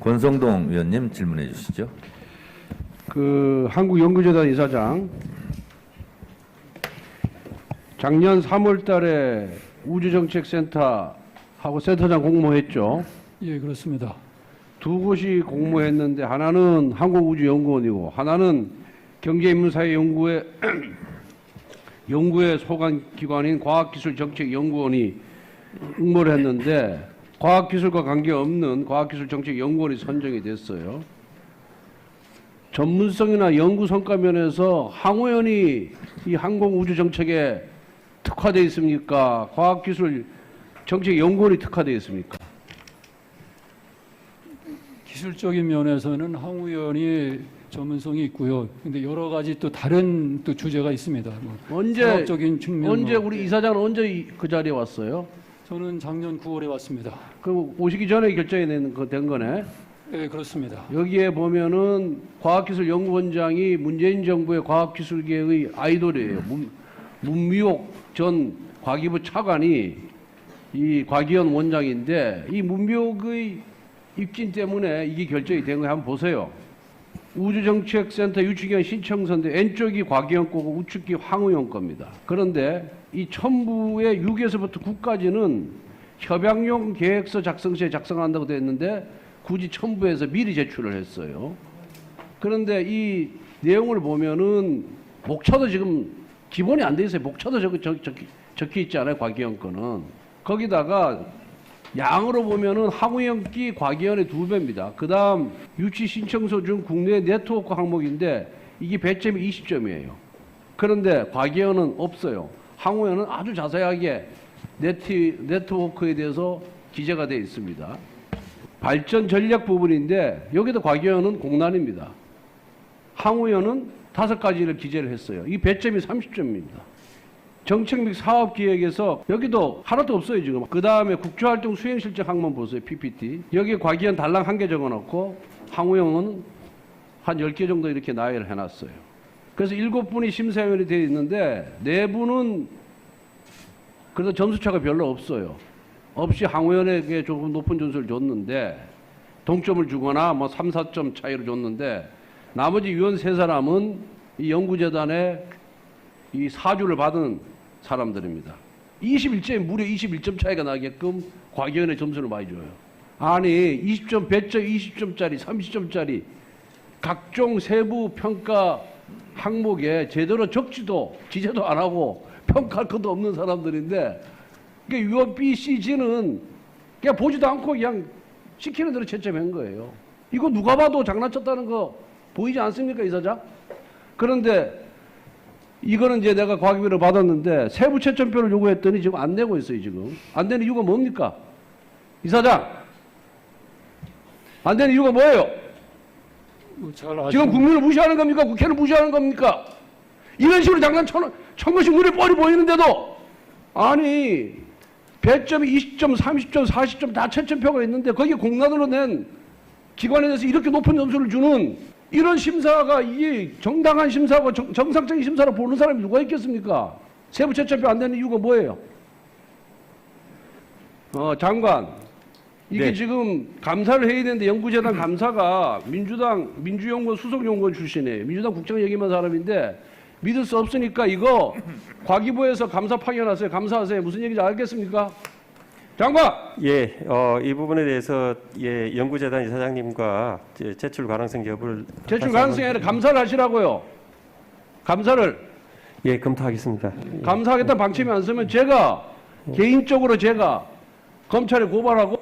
권성동 위원님 질문해 주시죠. 그 한국연구재단 이사장 작년 3월달에 우주정책센터 하고 센터장 공모했죠. 예, 그렇습니다. 두 곳이 공모했는데 하나는 한국우주연구원이고 하나는 경제인문사회연구회 연구의 소관 기관인 과학기술정책연구원이 응모를 했는데 과학기술과 관계없는 과학기술정책연구원이 선정이 됐어요. 전문성이나 연구 성과 면에서 항우연이 이 항공우주 정책에 특화되어 있습니까? 과학기술 정책연구원이 특화되어 있습니까? 기술적인 면에서는 항우연이 전문성이 있고요. 근데 여러 가지 또 다른 또 주제가 있습니다. 뭐 언제 언제 뭐. 우리 이사장은 언제 이- 그 자리에 왔어요? 저는 작년 9월에 왔습니다. 그 오시기 전에 결정이 된, 거- 된 거네. 예, 그렇습니다. 여기에 보면은 과학기술연구원장이 문재인 정부의 과학기술계의 아이돌이에요. 문, 문미옥 전 과기부 차관이 이 과기원 원장인데 이 문미옥의 입진 때문에 이게 결정이 된 거예요. 한번 보세요. 우주정책센터 유치기관 신청서인데 왼쪽이 과기원 거고 우측이 황우영 겁니다. 그런데 이 첨부의 6에서부터 9까지는 협약용 계획서 작성 시에 작성한다고 되어 있는데 굳이 첨부해서 미리 제출을 했어요. 그런데 이 내용을 보면은 목차도 지금 기본이 안 돼 있어요. 목차도 저기 적, 적, 적혀 있지 않아요. 과기원 거는. 거기다가 양으로 보면은 항우연기 과기원의 두 배입니다. 그 다음 유치 신청서 중 국내 네트워크 항목인데 이게 배점이 20점이에요. 그런데 과기원은 없어요. 항우연은 아주 자세하게 네트, 네트워크에 대해서 기재가 되어 있습니다. 발전 전략 부분인데 여기도 과기원은 공란입니다. 항우연은 다섯 가지를 기재를 했어요. 이 배점이 30점입니다. 정책 및 사업 기획에서 여기도 하나도 없어요 지금. 그 다음에 국제활동 수행 실적 항만 보세요 PPT. 여기 과기원 달랑 한 개 적어놓고 항우영은 한 10개 정도 이렇게 나열을 해놨어요. 그래서 일곱 분이 심사위원이 되어 있는데 네 분은 그래도 점수차가 별로 없어요. 없이 항우연에게 조금 높은 점수를 줬는데 동점을 주거나 뭐 3, 4점 차이로 줬는데 나머지 위원 세 사람은 이 연구재단의 이 사주를 받은 사람들입니다. 21점에 무려 21점 차이가 나게끔 과기원의 점수를 많이 줘요. 아니 20점, 배점 20점짜리, 30점짜리 각종 세부 평가 항목에 제대로 적지도 지제도 안 하고 평가할 것도 없는 사람들인데 그러니까 유원 B, C, G는 그냥 보지도 않고 그냥 시키는 대로 채점한 거예요. 이거 누가 봐도 장난쳤다는 거 보이지 않습니까, 이사장? 그런데 이거는 이제 내가 과기비를 받았는데 세부 채점표를 요구했더니 지금 안 내고 있어요, 지금. 안 되는 이유가 뭡니까? 이사장! 안 되는 이유가 뭐예요? 아시는 지금 국민을 무시하는 겁니까? 국회를 무시하는 겁니까? 이런 식으로 장난 천, 천 것이 눈에 뻔히 보이는데도 아니 배점이 20점, 30점, 40점 다 채점표가 있는데 거기에 공란으로 낸 기관에 대해서 이렇게 높은 점수를 주는 이런 심사가 이게 정당한 심사고 정, 정상적인 심사로 보는 사람이 누가 있겠습니까? 세부 채점표 안 되는 이유가 뭐예요? 어, 장관. 이게 네. 지금 감사를 해야 되는데 연구재단 감사가 민주당 민주연구원 수석연구원 출신이에요. 민주당 국장 얘기만 사람인데 믿을 수 없으니까 이거 과기부에서 감사 파견하세요. 감사하세요. 무슨 얘기인지 알겠습니까? 장관! 예, 어, 이 부분에 대해서 예, 연구재단 이사장님과 제- 제출 가능성 여부를 제출 가능성이 아니라 감사를 하시라고요. 감사를 예, 검토하겠습니다. 감사하겠다는 방침이 안 쓰면 제가 개인적으로 제가 검찰에 고발하고